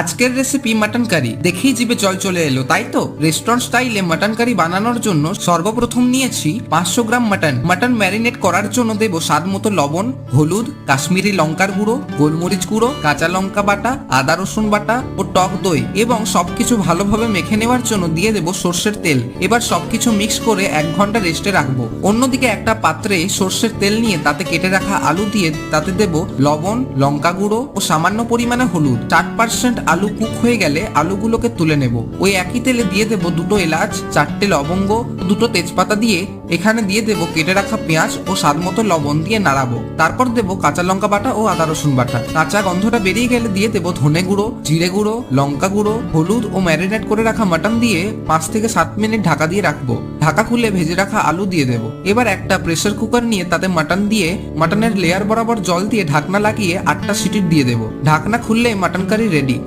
আজকের recipe mutton curry দেখেই জিভে জল চলে এলো, তাই তো? রেস্টুরেন্ট স্টাইলে মাটন কারি বানানোর জন্য সর্বপ্রথম নিয়েছি পাঁচশো গ্রাম মাটন মাটন ম্যারিনেট করার জন্য দেব স্বাদ মতো লবণ, হলুদ, কাশ্মীরি লঙ্কার গুঁড়ো, গোলমরিচ গুঁড়ো, কাঁচা লঙ্কা বাটা, আদা রসুন বাটা ও টক দই এবং সবকিছু ভালোভাবে মেখে নেওয়ার জন্য দিয়ে দেব সর্ষের তেল। এবার সবকিছু মিক্স করে এক ঘণ্টা রেস্টে রাখব। অন্যদিকে একটা পাত্রে সর্ষের তেল নিয়ে তাতে কেটে রাখা আলু দিয়ে তাতে দেব লবণ, লঙ্কা গুঁড়ো ও সামান্য পরিমাণে হলুদ। চার পার্সেন্ট আলু কুক হয়ে গেলে আলুগুলোকে তুলে নেব। ওই একই তেলে দিয়ে দেব দুটো এলাচ, চারটে লবঙ্গ, দুটো তেজপাতা দিয়ে এখানে দিয়ে দেব কেটে রাখা পেঁয়াজ ও স্বাদ মতো লবণ দিয়ে নাড়াবো। তারপর দেব কাঁচা লঙ্কা বাটা ও আদা রসুন বাটা। কাঁচা গন্ধটা বেরিয়ে গেলে দিয়ে দেব ধনে গুঁড়ো, জিরে গুঁড়ো, লঙ্কা গুঁড়ো, হলুদ ও ম্যারিনেট করে রাখা মাটন দিয়ে পাঁচ থেকে সাত মিনিট ঢাকা দিয়ে রাখব। ঢাকা খুলে ভেজে রাখা আলু দিয়ে দেব। এবার একটা প্রেসার কুকার নিয়ে তাতে মাটন দিয়ে মাটনের লেয়ার বরাবর জল দিয়ে ঢাকনা লাগিয়ে আটটা সিটি দিয়ে দেব। ঢাকনা খুললে মাটন কারি রেডি।